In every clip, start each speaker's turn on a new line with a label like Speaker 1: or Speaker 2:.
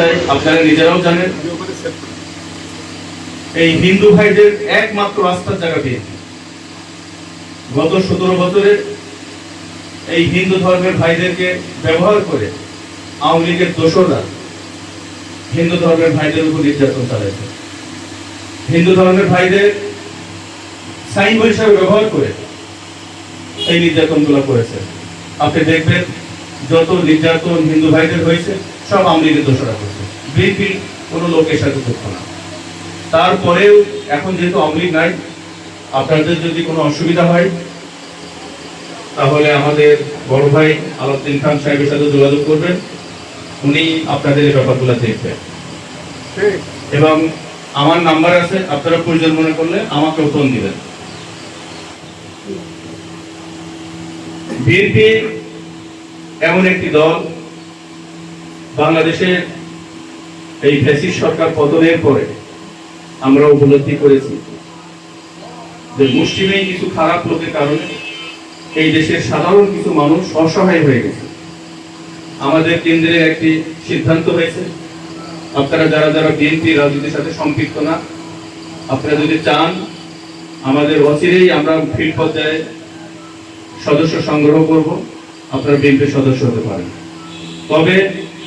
Speaker 1: চাই, আপনারা নিজেরাও জানেন। এই হিন্দু ভাইদের একমাত্র আস্থার জায়গা বিএনপি গত সতেরো বছরে এই হিন্দু ধর্মের ভাইদেরকে ব্যবহার করে আওয়ামী লীগের দোসররা হিন্দু ধর্মের ভাইদের উপর নির্যাতন চালাইছে। হিন্দু ধর্মের ভাইদের সাইন হিসাবে ব্যবহার করে এই নির্যাতনগুলো করেছে। আপনি দেখবেন যত নির্যাতন হিন্দু ভাইদের হয়েছে সব আওয়ামী লীগের দোষরা করছে। বিএনপি কোনো লোকের সাথে যুক্ত না। তারপরেও এখন যেহেতু আওয়ামী নাই, আপনাদের যদি কোনো অসুবিধা হয়, তাহলে আমাদের বড় ভাই আলাউদ্দিন খান সাহেবের সাথে যোগাযোগ করবেন। উনি আপনাদের এই ব্যাপারগুলো দেখবেন। এবং আমার নাম্বার আছে, আপনারা প্রয়োজন মনে করলে আমাকেও ফোন দিবেন। বিএনপি এমন একটি দল বাংলাদেশের এই ফ্যাসিস্ট সরকার পতনের পরে আমরা উপলব্ধি করেছি যে মুসলিমে কিছু খারাপ লোকের কারণে এই দেশের সাধারণ কিছু মানুষ অসহায় হয়ে গেছে। আমাদের কেন্দ্রে একটি সিদ্ধান্ত হয়েছে, আপনারা যারা যারা বিএনপি রাজনীতির সাথে সম্পৃক্ত না, আপনারা যদি চান, আমাদের অচিরেই আমরা ফিল্ড পর্যায়ে সদস্য সংগ্রহ করব, আপনারা বিএনপির সদস্য হতে পারেন। তবে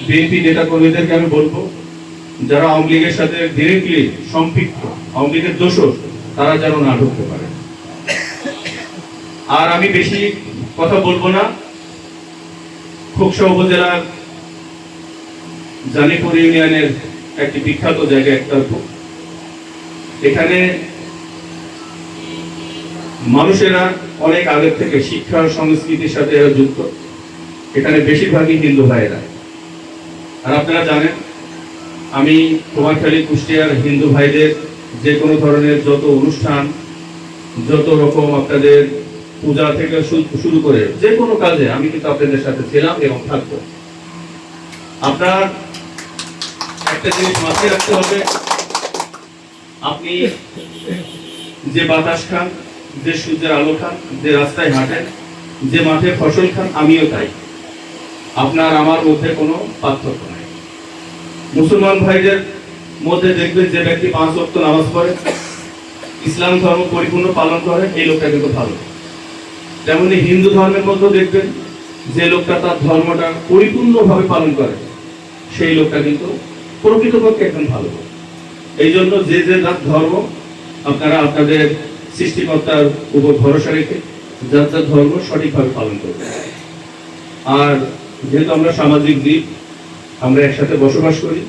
Speaker 1: বিএনপি নেতা কর্মীদেরকে আমি বলব, যারা আওয়ামী লীগের সাথে ডিরেক্টলি সম্পৃক্ত, আওয়ামী লীগের দোষর, তারা যেন না ঢুকতে পারে। আর আমি বেশি কথা বলব না। খোকসা উপজেলার জানিপুর ইউনিয়নের একটি বিখ্যাত জায়গা একটা এখানে মানুষেরা অনেক আগের থেকে শিক্ষা সংস্কৃতির সাথে যুক্ত। এখানে বেশিরভাগই হিন্দু ভাইয়েরা। আর আপনারা জানেন, আমি কুমারখালী কুষ্টিয়ার হিন্দু ভাইদের যে কোনো ধরনের যত অনুষ্ঠান, যত রকম আপনাদের পূজা থেকে শুরু করে যে কোনো কাজে আমি কিন্তু আপনাদের সাথে ছিলাম এবং থাকব। আপনার একটা জিনিস মাথায় রাখতে হবে, আপনি যে বাতাস খান, যে সূর্যের আলো খান, যে রাস্তায় হাঁটেন, যে মাঠে ফসল খান, আমিও তাই। আপনার, আমার মধ্যে কোনো পার্থক্য মুসলমান ভাইদের মধ্যে দেখবেন যে ব্যক্তি পাঁচ ওয়াক্ত নামাজ পড়ে, ইসলাম ধর্ম পরিপূর্ণ পালন করে, এই লোকটা কিন্তু ভালো। তেমনি হিন্দু ধর্মের মধ্যে দেখবেন যে লোকটা তার ধর্মটা পরিপূর্ণভাবে পালন করে, সেই লোকটা কিন্তু প্রকৃতপক্ষে একজন ভালো এই জন্য যে যে যার ধর্ম আপনারা আপনাদের সৃষ্টিকর্তার উপর ভরসা রেখে যার যার ধর্ম সঠিকভাবে পালন করবেন। আর যেহেতু আমরা সামাজিক জীব আমরা একসাথে বসবাস করি।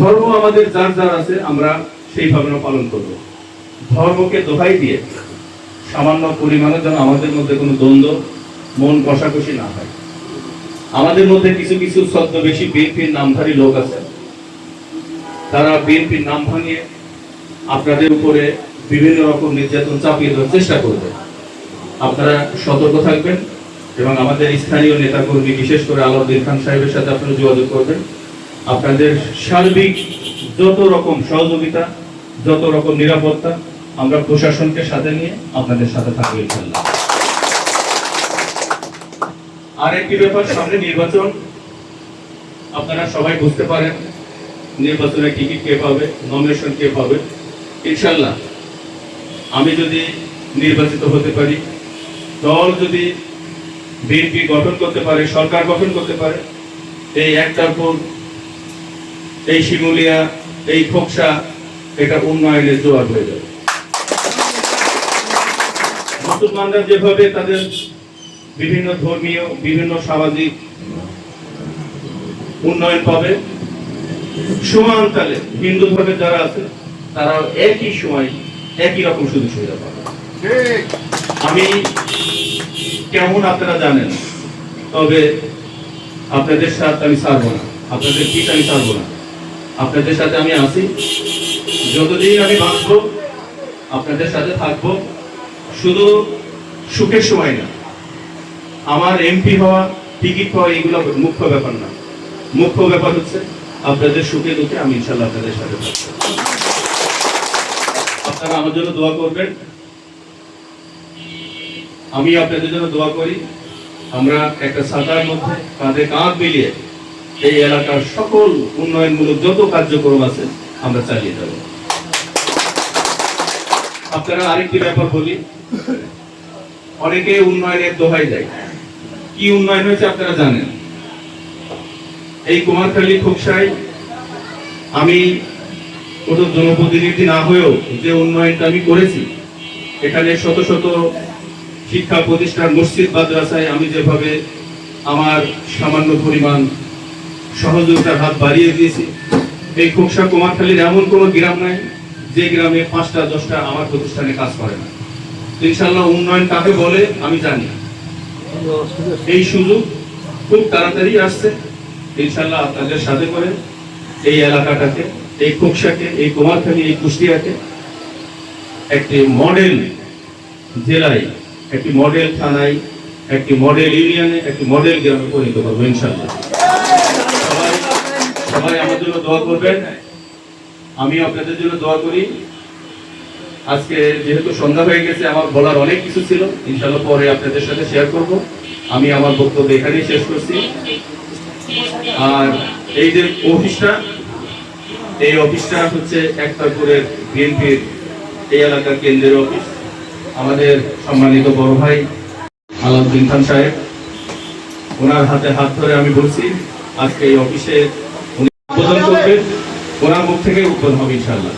Speaker 1: ধর্ম আমাদের যার যার আছে, আমরা সেইভাবে আমরা পালন করব। ধর্মকে দোহাই দিয়ে সামান্য পরিমাণে যেন আমাদের মধ্যে কোনো দ্বন্দ্ব, মন কষাকষি না হয়। আমাদের মধ্যে কিছু কিছু ছদ্মবেশী বিএনপির নামধারী লোক আছে। তারা বিএনপির নাম ভাঙিয়ে আপনাদের উপরে বিভিন্ন রকম নির্যাতন চাপিয়ে দেওয়ার চেষ্টা করবে। আপনারা সতর্ক থাকবেন। এবং আমাদের স্থানীয় নেতাকর্মী, বিশেষ করে আলাউদ্দিন খান সাহেবের সাথে আপনারা যোগাযোগ করবেন। আপনাদের সার্বিক যত রকম সহযোগিতা, যত রকম নিরাপত্তা, আমরা প্রশাসনকে সাথে নিয়ে আপনাদের সাথে থাকব ইনশাল্লাহ আর একটি ব্যাপার, সামনে নির্বাচন। আপনারা সবাই বুঝতে পারেন নির্বাচনে টিকিট কে পাবে নমিনেশন কে পাবে। ইনশাল্লাহ আমি যদি নির্বাচিত হতে পারি, দল যদি বিএনপি গঠন করতে পারে, সরকার গঠন করতে পারে। এই একটার পর এই শিমুলিয়া, এই খোকসা, এটা উন্নয়নের জোয়ার হয়ে যাবে। মুসলমানরা যেভাবে তাদের বিভিন্ন ধর্মীয়, বিভিন্ন সামাজিক উন্নয়ন পাবে, সমান তালে হিন্দু ধর্মের যারা আছে তারা একই সময় একই রকম সুযোগ সুবিধা পাবে। আমি কেমন আপনারা জানেন? তবে আপনাদের সাথে আমি ছাড়বো না। আপনাদের পিঠ আমি ছাড়বো না। আপনাদের সাথে আমি আছি। যতদিন আমি বাঁচবো, আপনাদের সাথে থাকব। শুধু সুখের সময় না, আমার এমপি হওয়া, টিকিট পাওয়া এগুলো মুখ্য ব্যাপার না। মুখ্য ব্যাপার হচ্ছে আপনাদের সুখে দুঃখে আমি ইনশাল্লাহ আপনাদের সাথে থাকব। আপনারা আমার জন্য দোয়া করবেন। আমি আপনাদের জন্য দোয়া করি, আমরা একটা ছাতার মধ্যে কাঁধে কাঁধ মিলিয়ে এই এলাকার সকল উন্নয়নমূলক যত কার্যক্রম আছে, আমরা চালিয়ে যাব। আপনারা আরেকটি ব্যাপার বলি, অনেকে উন্নয়নের দোহাই দেয়। কি উন্নয়ন হয়েছে আপনারা জানেন? এই কুমারখালী খোকসায় আমি কোনো জনপ্রতিনিধি না হয়েও যে উন্নয়নটা আমি করেছি, এখানে শত শত শিক্ষা প্রতিষ্ঠান মসজিদ মাদ্রাসায় আমি যেভাবে আমার সামান্য পরিমাণ সহযোগিতার হাত বাড়িয়ে দিয়েছি, এই খোকসা কুমারখালীর এমন কোনো গ্রাম নাই যে গ্রামে পাঁচটা, দশটা আমার প্রতিষ্ঠানে কাজ করে না। ইনশাল্লাহ উন্নয়ন কাকে বলে আমি জানি এই সুযোগ খুব তাড়াতাড়ি আসছে। ইনশাল্লাহ আপনাদের সাথে করে এই এলাকাটাকে, এই খোকসাকে, এই কুমারখালী, এই কুষ্টিয়াকে একটি মডেল জেলায় একটি মডেল থানায়, একটি মডেল ইউনিয়নে, একটি মডেল গ্রামে পরিণত করব ইনশাল্লাহ সবাই আমার জন্য দোয়া করবেন। আমি আপনাদের জন্য দোয়া করি। আজকে যেহেতু সন্ধ্যা হয়ে গেছে, আমার বলার অনেক কিছু ছিল ইনশাল্লাহ পরে আপনাদের সাথে শেয়ার করব। আমি আমার বক্তব্য এখানেই শেষ করছি। আর এই যে অফিসটা, এই অফিসটা হচ্ছে একতাপুরের বিএনপির এই এলাকার কেন্দ্রের অফিস। আমাদের সম্মানিত বড় ভাই আলাউদ্দিন খান সাহেব। ওনার হাতে হাত ধরে আমি বলছি, আজকে এই অফিসে উনি উদ্বোধন করবেন। ওনার মুখ থেকে উদ্বোধন হবে ইনশাল্লাহ